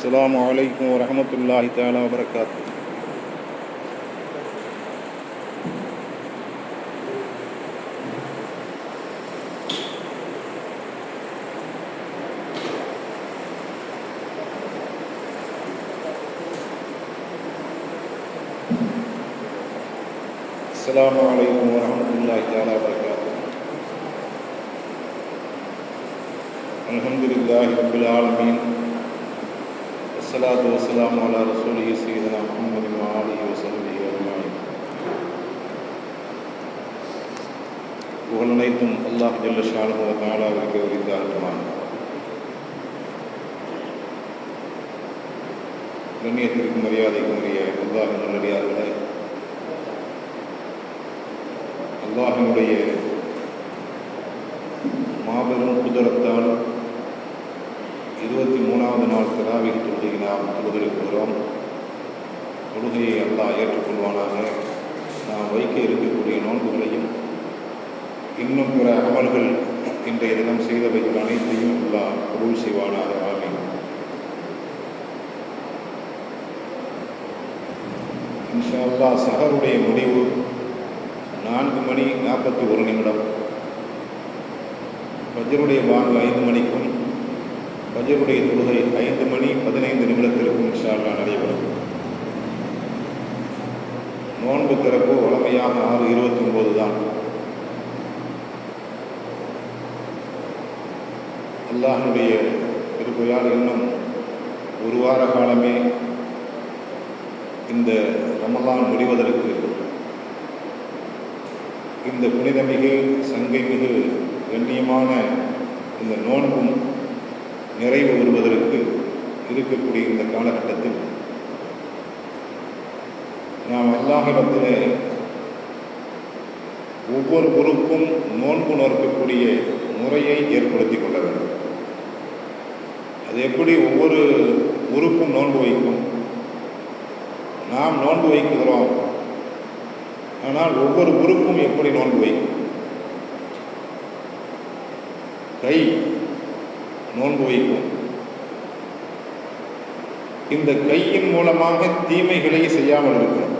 السلام عليكم ورحمة الله تعالى وبركاته. السلام عليكم ورحمة الله تعالى وبركاته. الحمد لله رب العالمين والصلاة والسلام على رسوله سيدنا محمد وآله وصحبه أجمعين புகழ் அனைத்தும் அல்லாஹ் ஜல்ல ஷானு தாலாவிற்கு உரித்தாகட்டுமான் கண்ணியத்திற்கும் மரியாதைக்கும் உரிய அல்லாஹ் நல்லடியார்களே அல்லாஹினுடைய மாபெரும் குதிரத்தால் இருபத்தி மூணாவது தொழுகை நாம் தொழுதிருக்கிறோம் தொழுகையை அல்லாஹ் ஏற்றுக்கொள்வானாக. நாம் வைக்க இருக்கக்கூடிய நோன்புகளையும் இன்னும் பிற அமல்கள் இன்றைய தினம் செய்தவைகள் அனைத்தையும் அல்லாஹ் பொருள் செய்வானாக. ஆமீன். இன்ஷால்லா சஹருடைய முடிவு நான்கு மணி நாற்பத்தி ஒரு நிமிடம். பஜருடைய வாங்கு ஐந்து மணிக்கும் பஜருடைய தொழுகை ஐந்து மணி பதினைந்து நிமிடத்திற்கும் இன்ஷால்லா நடைபெறும். நோன்பு திறப்பு வழமையாக ஆறு இருபத்தி ஒன்பது தான். அல்லாஹனுடைய திருப்பையால் இன்னும் ஒரு வார காலமே இந்த ரமலான் முடிவதற்கு இந்த புனிதமிகு சங்கை மிகு கண்ணியமான இந்த நோன்பும் நிறைவு வருவதற்கு இருக்கக்கூடிய இந்த காலகட்டத்தில் நாம் அல்லாஹிடத்திலே ஒவ்வொரு குருக்கும் நோன்பு நோக்கக்கூடிய முறையை ஏற்படுத்தி கொள்ள வேண்டும். அது எப்படி ஒவ்வொரு உறுப்பும் நோன்பு வைக்கும்? நாம் நோன்பு வைக்கிறோம். ஆனால் ஒவ்வொரு உறுப்பும் எப்படி நோன்பு வைக்கும்? கை நோன்பு வைப்போம். இந்த கையின் மூலமாக தீமைகளை செய்யாமல் இருக்கிறோம்.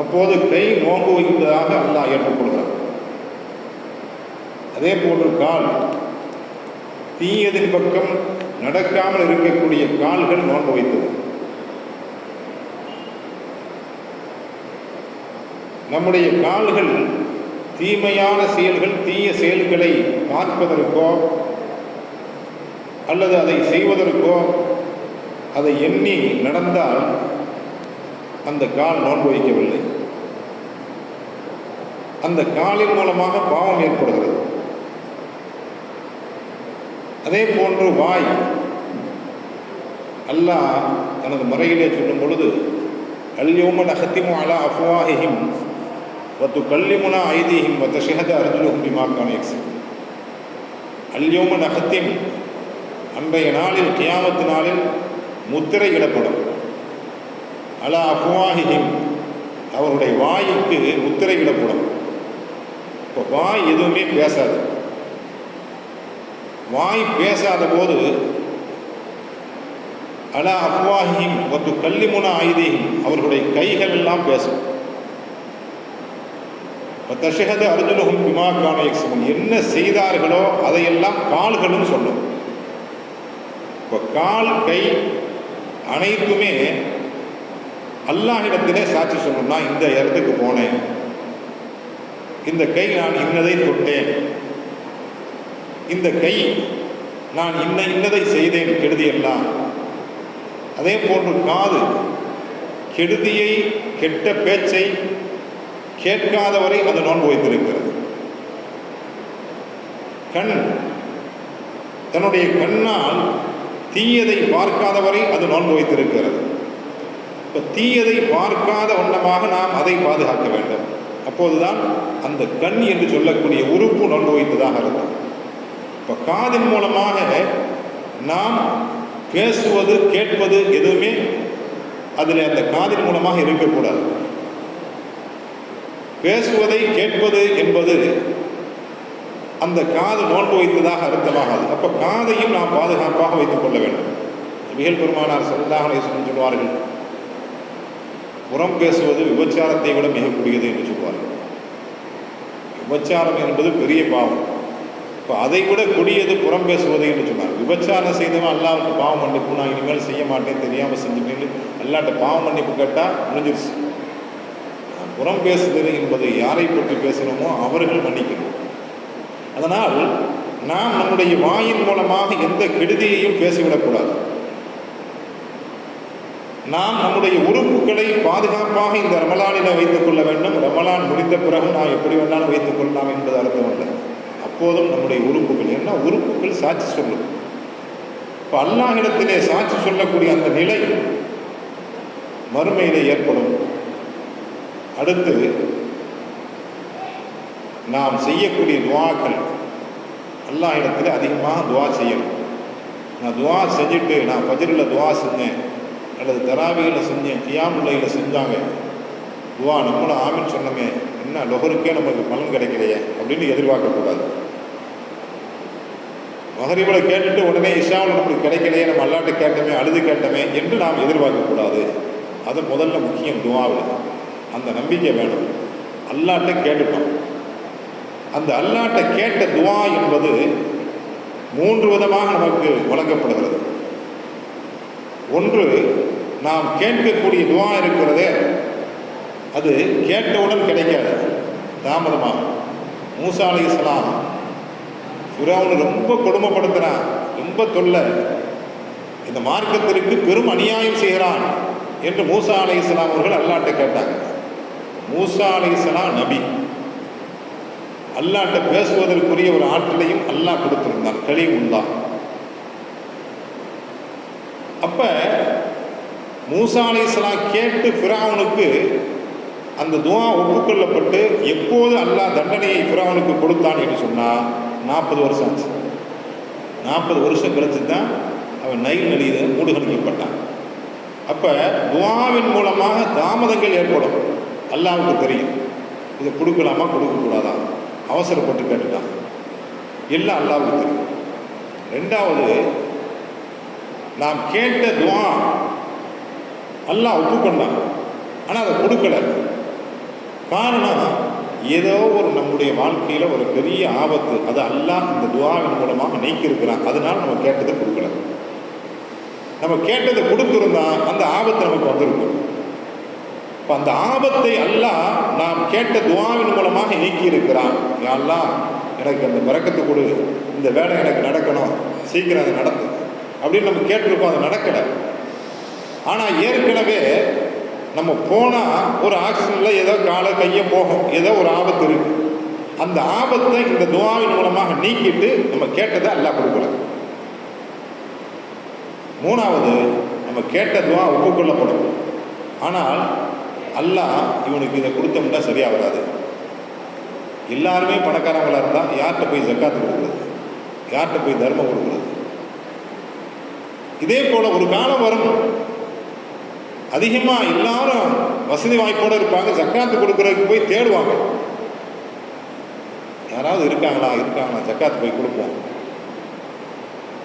அப்போது கை நோன்பு வைப்பதாக அல்லாஹ் ஏற்றுக்கொள்கிறார் அதே போன்று கால் தீயதின் பக்கம் நடக்காமல் இருக்கக்கூடிய கால்கள் நோன்பு வைத்தது. நம்முடைய கால்கள் தீமையான செயல்கள் தீய செயல்களை பார்ப்பதற்கோ அல்லது அதை செய்வதற்கோ அதை எண்ணி நடந்தால் அந்த கால் நோன்பு வைக்கவில்லை. அந்த காலின் மூலமாக பாவம் ஏற்படுகிறது. அதே போன்று வாய். அல்லாஹ் தனது முறையிலே சொல்லும் பொழுது அல்யோமன் நகத்திமு அலா அஃப்வாஹிம் வத்து கல்லிமுனா ஐதீஹிம் வத்த ஷிஹத அர்ஜுலுஹும் பிமாக்கான எக்ஸ். அல்யோம நகத்திம் அன்றைய நாளில் கியாமத்து நாளில் முத்திரையிடப்படும். அலா அஃப்வாஹிஹிம் அவருடைய வாய்க்கு முத்திரையிடப்படும். இப்போ வாய் எதுவுமே பேசாது. வாய் பேசாத போது அலா அஃப்வாஹிம் ஒத்து கல்லிமுனா ஆயுதியும் அவர்களுடைய கைகள் எல்லாம் பேசும். தஷகது அர்ஜுனகும் பிமாக்கான எக்ஸும் என்ன செய்தார்களோ அதையெல்லாம் கால்களும் சொல்லும். இப்போ கால் கை அனைத்துமே அல்லாஹிடத்திலே சாட்சி சொல்லணும் நான் இந்த இடத்துக்கு போனேன். இந்த கை நான் இன்னதை தொட்டேன். இந்த கை நான் இன்ன இன்னதை செய்தேன் கெடுதியெல்லாம். அதே போன்று காது கெடுதியை கெட்ட பேச்சை கேட்காதவரை அது நோன்பு வைத்திருக்கிறது. கண். தன்னுடைய கண்ணால் தீயதை பார்க்காதவரை அது நோன்பு வைத்திருக்கிறது. இப்போ தீயதை பார்க்காத வண்ணமாக நாம் அதை பாதுகாக்க வேண்டும். அப்போதுதான் அந்த கண் என்று சொல்லக்கூடிய உறுப்பு நோன்பு வைத்ததாக இருக்கும். இப்போ காதின் மூலமாக நாம் பேசுவது கேட்பது எதுவுமே அதில் அந்த காதின் மூலமாக இருக்கக்கூடாது. பேசுவதை கேட்பது என்பது அந்த காது நோன்பு வைத்ததாக அர்த்தமாகாது. அப்போ காதையும் நாம் பாதுகாப்பாக வைத்துக் கொள்ள வேண்டும். மிகல் பெருமானார் செல்லாஹலை சொல்வார்கள் புறம் பேசுவது விபச்சாரத்தை விட மிகக்கூடியது என்று சொல்வார்கள். விபச்சாரம் என்பது பெரிய பாவம். இப்போ அதை விட கொடியது புறம் பேசுவது என்று சொன்னார். விபச்சாரம் செய்தவன் அல்லாவுக்கு பாவம் மன்னிப்பு நான் இனிமேல் செய்ய மாட்டேன் தெரியாமல் செஞ்சுட்டேன் அல்லாட்ட பாவம் மன்னிப்பு கேட்டால் முடிஞ்சிருச்சு. புறம் பேசுதல் என்பது யாரை பற்றி பேசுகிறோமோ அவர்கள் மன்னிக்கணும். அதனால் நாம் நம்முடைய வாயின் மூலமாக எந்த கெடுதியையும் பேசிவிடக்கூடாது. நாம் நம்முடைய உறுப்புகளை பாதுகாப்பாக இந்த ரமலானில் வைத்துக் கொள்ள வேண்டும். ரமலான் முடிந்த பிறகு நாம் எப்படி வேணாலும் வைத்துக் கொள்ளலாம் என்பது அர்த்தம் அல்ல அப்போதும் நம்முடைய உறுப்புகள் என்ன? உறுப்புகள் சாட்சி சொல்லும். இப்போ அல்லாஹிடத்திலே சாட்சி சொல்லக்கூடிய அந்த நிலை மறுமையிலே ஏற்படும். அடுத்து நாம் செய்யக்கூடிய துவாக்கள் எல்லா இடத்துல அதிகமாக துவா செய்யணும். நான் துவா செஞ்சுட்டு நான் பஜரில் துவா செஞ்சேன் அல்லது தராவியில் செஞ்சேன் கியாமுல்லையில் செஞ்சாங்க துவா நம்மளும் ஆமின்னு சொன்னோமே என்ன லொகருக்கே நமக்கு பலன் கிடைக்கலையே அப்படின்னு எதிர்பார்க்கக்கூடாது. மகரிபில் கேட்டுட்டு உடனே இஷாவில் நம்மளுக்கு கிடைக்கலையே நம்ம அல்லாட்ட கேட்டோமே அழுது கேட்டோமே என்று நாம் எதிர்பார்க்கக்கூடாது. அது முதல்ல முக்கியம் துவாவில். அந்த நம்பிக்கை வேணும். அல்லாட்ட கேட்டுட்டோம் அந்த அல்லாட்ட கேட்ட துவா என்பது மூன்று விதமாக நமக்கு வழங்கப்படுகிறது. ஒன்று நாம் கேட்கக்கூடிய துவா இருக்கிறதே அது கேட்டவுடன் கிடைக்காது. தாமதமாக மூசா அலி இஸ்லாம் ஃபிரௌன் ரொம்ப கொடுமைப்படுத்துகிறான் ரொம்ப தொல்லை. இந்த மார்க்கத்திற்கு பெரும் அநியாயம் செய்கிறான் என்று மூசா அலி இஸ்லாம் அவர்கள் அல்லாட்ட கேட்டாங்க. மூசா அலி நபி. அல்லாட்ட பேசுவதற்குரிய ஒரு ஆற்றலையும் அல்லாஹ் கொடுத்திருந்தான் கலிமுல்லா. அப்ப மூசா அலைஹிஸ்ஸலாம் கேட்டு ஃபிராவனுக்கு அந்த துவா ஒப்புக்கொள்ளப்பட்டு எப்போது அல்லாஹ் தண்டனையை ஃபிராவனுக்கு கொடுத்தான் என்று சொன்னால் நாற்பது வருஷம் ஆச்சு. நாற்பது வருஷம் கழிச்சு தான் அவன் நைல் நதியில் மூடுகளிக்கப்பட்டான் அப்போ துவாவின் மூலமாக தாமதங்கள் ஏற்படும். அல்லாவுக்கு தெரியும். இதை கொடுக்கலாமா கொடுக்கக்கூடாதா? அவசரப்பட்டு கேட்டுட்டான். எல்லாம் அல்லாவுக்கு தெரியும். ரெண்டாவது நாம் கேட்ட துவா அல்லாஹ் ஒப்புக்கொண்டான். ஆனால் அதை கொடுக்கல. காரணம் ஏதோ ஒரு நம்முடைய வாழ்க்கையில் ஒரு பெரிய ஆபத்து. அது அல்லாஹ் இந்த துவாவின் மூலமாக நீக்கியிருக்கிறான். அதனால் நம்ம கேட்டதை கொடுக்கல. நம்ம கேட்டதை கொடுத்துருந்தா அந்த ஆபத்து நமக்கு வந்திருக்கும். இப்போ அந்த ஆபத்தை அல்லாஹ் நாம் கேட்ட துவாவின் மூலமாக நீக்கி இருக்கிறான் யாரெல்லாம் எனக்கு அந்த பிறக்கத்தை கொடு. இந்த வேலை எனக்கு நடக்கணும். சீக்கிரம் அது நடத்து. அப்படின்னு நம்ம கேட்டிருக்கோம் அது நடக்கலை. ஆனால் ஏற்கனவே நம்ம போனால் ஒரு ஆக்சிடெண்ட்டில் ஏதோ காலை கையை போகும். ஏதோ ஒரு ஆபத்து இருக்கு. அந்த ஆபத்தை இந்த துவாவின் மூலமாக நீக்கிட்டு நம்ம கேட்டதை அல்லாஹ் கொடுக்கல. மூணாவது நம்ம கேட்ட துவா ஒப்புக்கொள்ளப்படும். ஆனால் அல்லாஹ் இவனுக்கு இதை கொடுத்தோம்னா சரியாக வராது எல்லாருமே பணக்காரங்களாக இருந்தால் யார்கிட்ட போய் ஜக்காத்து கொடுக்குறது? யார்கிட்ட போய் தர்மம் கொடுக்குறது? இதே போல் ஒரு காலம் வரும். அதிகமாக எல்லாரும் வசதி வாய்ப்போடு இருப்பாங்க ஜக்காத்து கொடுக்குறதுக்கு போய் தேடுவாங்க. யாராவது இருக்காங்களா? இருக்காங்களா? ஜக்காத்து போய் கொடுப்போம்.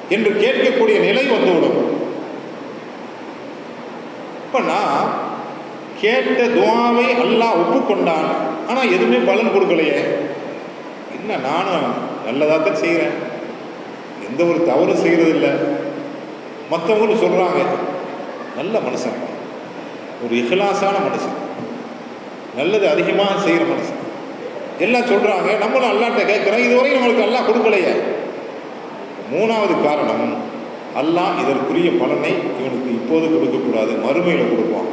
என்று கேட்கக்கூடிய நிலை வந்துவிடும். இப்போ நான் கேட்ட துவாவை அல்லாஹ் ஒப்புக்கொண்டான். ஆனால் எதுவுமே பலன் கொடுக்கலையே. என்ன நானும் நல்லதாக தான் செய்கிறேன் எந்த ஒரு தவறும் செய்கிறதில்ல மற்றவங்களும் சொல்கிறாங்க நல்ல மனுஷன். ஒரு இஹ்லாஸான மனுஷன். நல்லது அதிகமாக செய்கிற மனுஷன். எல்லாம் சொல்கிறாங்க நம்மளும் அல்லாட்ட கேட்குறோம் இதுவரையும் நம்மளுக்கு எல்லாம் கொடுக்கலையே. மூணாவது காரணம் அல்லாஹ் இதற்குரிய பலனை இவனுக்கு இப்போது கொடுக்கக்கூடாது மறுமையில் கொடுப்பான்.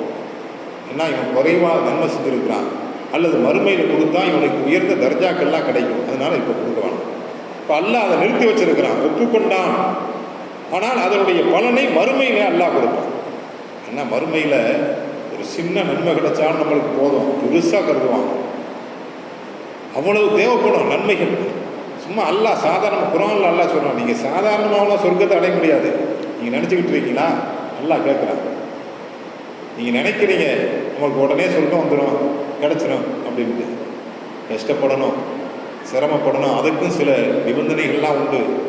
ஏன்னா இவன் குறைவாக நன்மை செஞ்சுருக்கிறான். அல்லது மறுமையில் கொடுத்தா இவனுக்கு உயர்ந்த தர்ஜாக்கள்லாம் கிடைக்கும். அதனால் இப்போ கொடுக்குவான் இப்போ அல்லாஹ் அதை நிறுத்தி வச்சிருக்கிறான். ஒப்புக்கொண்டான். ஆனால் அதனுடைய பலனை மறுமையிலே அல்லாஹ் கொடுப்பான். ஏன்னா மறுமையில் ஒரு சின்ன நன்மை கிடைச்சாலும் நம்மளுக்கு போதும். பெருசாக கருதுவான். அவ்வளவு தேவைப்படும் நன்மைகள். சும்மா அல்லாஹ் சாதாரண குரானில் அல்லாஹ் சொல்கிறான் நீங்கள் சாதாரணமாகலாம் சொர்க்கத்தை அடைய முடியாது. நீங்கள் நினச்சிக்கிட்டு இருக்கீங்களா? நல்லா கேட்குறான். நீங்கள் நினைக்கிறீங்க உங்களுக்கு உடனே சொர்க்கம் வந்துடும் கிடச்சிடும் அப்படின்ட்டு. கஷ்டப்படணும் சிரமப்படணும். அதுக்கும் சில நிபந்தனைகள்லாம் உண்டு.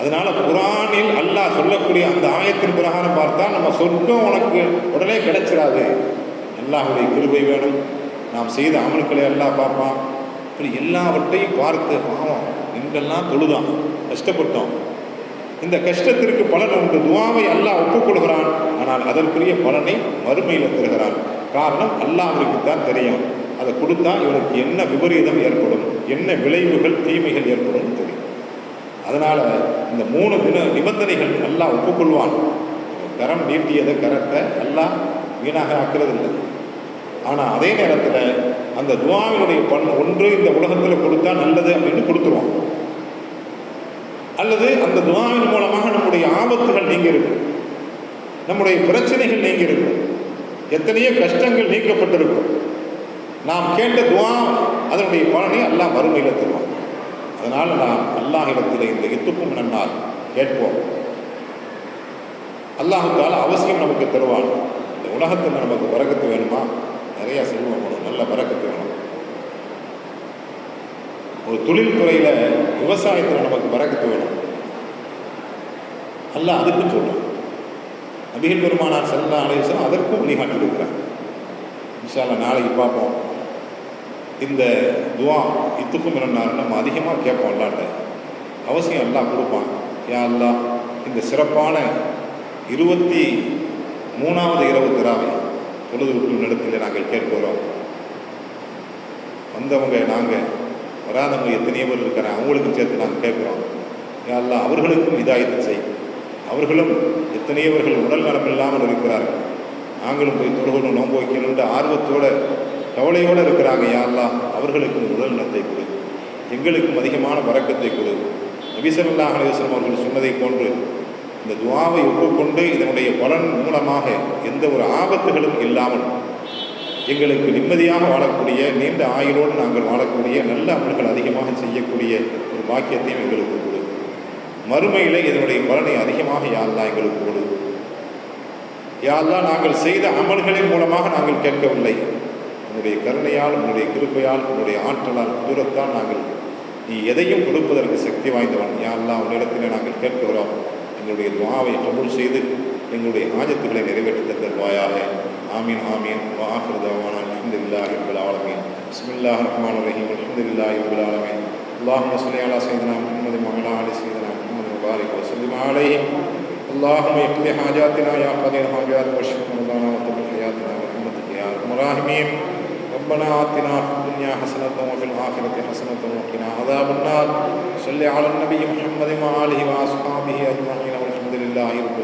அதனால குரானில் அல்லாஹ் சொல்லக்கூடிய அந்த ஆயத்தின் பிரகாரம் பார்த்தா நம்ம சொர்க்கம் உனக்கு உடனே கிடைச்சிடாது. அல்லாஹுடைய கிருபை வேணும். நாம் செய்த அமல்களை எல்லாம் பார்ப்பான். இப்படி எல்லாவற்றையும் பார்த்து பாவம் இங்கெல்லாம் தொழுதான். கஷ்டப்பட்டோம். இந்த கஷ்டத்திற்கு பலன் உண்டு. துவாவை அல்லாஹ் ஒப்புக்கொள்கிறான் ஆனால் அதற்குரிய பலனை மறுமையில் தருகிறான். காரணம் அல்லாவிற்கு தான் தெரியும். அதை கொடுத்தா இவனுக்கு என்ன விபரீதம் ஏற்படும் என்ன விளைவுகள் தீமைகள் ஏற்படும் தெரியும். அதனால இந்த மூணு தின நிபந்தனைகள் நல்லா ஒப்புக்கொள்வான். கரம் நீட்டியதை கரத்தை எல்லாம் வீணாக ஆக்குறதில்லை. ஆனால் அதே நேரத்தில் அந்த துவாவினுடைய பண் ஒன்று இந்த உலகத்தில் கொடுத்தா நல்லது அப்படின்னு கொடுத்துருவோம் அல்லது அந்த துவாவின் மூலமாக நம்முடைய ஆபத்துகள் நீங்க இருக்கும் நம்முடைய பிரச்சனைகள் நீங்க இருக்கும் எத்தனையோ கஷ்டங்கள் நீக்கப்பட்டிருக்கும். நாம் கேட்ட துவா அதனுடைய பலனை அல்லா மறுமையில் தருவான். அதனால் நாம் அல்லாஹிடத்தில் இந்த எத்துப்பும் நன்னால் கேட்போம். அல்லாஹுத்தால் அவசியம் நமக்கு தருவான். இந்த உலகத்தில் நமக்கு வரக்கத்து வேணுமா? நிறைய செல்வம் வேணும் நல்ல வரக்கத்து வேணும். ஒரு தொழில்துறையில் விவசாயத்தில் நமக்கு வரக்கத்து வேணும். அல்லாஹ் அதுக்கும் சொல்கிறான் நபிகள் பெருமானார் செல்லா அலைவசம் அதற்கும் வழிகாட்டி இருக்கிறார் இன்ஷால்லா நாளைக்கு பார்ப்போம். இந்த துவா இத்துக்கும் என்னன்னாரு நம்ம அதிகமாக கேட்போம் அல்லாட்ட. அவசியம் எல்லாம் கொடுப்பான் யா அல்லா இந்த சிறப்பான இருபத்தி மூணாவது இரவு திராவை பொழுது விட்டு நடத்தில் நாங்கள் கேட்கிறோம் வந்தவங்க நாங்கள் வராதவங்க எத்தனையோ பேர் இருக்கிறாங்க அவங்களுக்கும் சேர்த்து நாங்கள் கேட்குறோம். யா அல்லா அவர்களுக்கும் இதாயத்து செய். அவர்களும் எத்தனையவர்கள் உடல் நலம் இல்லாமல் இருக்கிறார்கள்? நாங்களும் போய் தொழுகணும் நோன்பு வைக்கணும்ன்ற ஆர்வத்தோட கவலையோடு இருக்கிறாங்க. யாரெல்லாம் அவர்களுக்கும் உடல் நலத்தை கொடு. எங்களுக்கும் அதிகமான வரக்கத்தை கொடு. நபிசல்லா அலிவசலம் அவர்கள் சொன்னதை போன்று இந்த துவாவை ஒப்புக்கொண்டு இதனுடைய பலன் மூலமாக எந்த ஒரு ஆபத்துகளும் இல்லாமல் எங்களுக்கு நிம்மதியாக வாழக்கூடிய நீண்ட ஆயுளோடு நாங்கள் வாழக்கூடிய நல்ல அமல்கள் அதிகமாக செய்யக்கூடிய ஒரு பாக்கியத்தையும் எங்களுக்கு மறுமையில் இதனுடைய பலனை அதிகமாக யாரெல்லாம் எங்களுக்கு கொடு. யாரெல்லாம் நாங்கள் செய்த அமல்களின் மூலமாக நாங்கள் கேட்கவில்லை. உன்னுடைய கருணையால் உன்னுடைய கிருப்பையால் உன்னுடைய ஆற்றலால் தூரத்தால் நாங்கள் நீ எதையும் கொடுப்பதற்கு சக்தி வாய்ந்தவன். யாரெல்லாம் உன்னிடத்தில் நாங்கள் கேட்கிறோம். எங்களுடைய துவாவை கபூல் செய்து எங்களுடைய ஆஜத்துக்களை நிறைவேற்றி தந்தருவாயாக ஆமீன் ஆமீன். வாஹிருதவான அலமதுல்லா இபுல் ஆலமீன். பிஸ்மில்லாஹ் ரஹ்மான் ரஹீம். அலமதுல்லா இபுல் ஆலமீன். அல்லாஹ் மஸ்லியாலா சைதனா وسلم عليه اللهم اقض حاجاتنا يا قاضي الحاجات واشف مرضانا وطب حياتنا برحمتك يا أرحم الراحمين. ربنا آتنا في الدنيا حسنة وفي الآخرة حسنة وقنا عذاب النار. صل على النبي محمد وآله وأصحابه أجمعين والحمد لله رب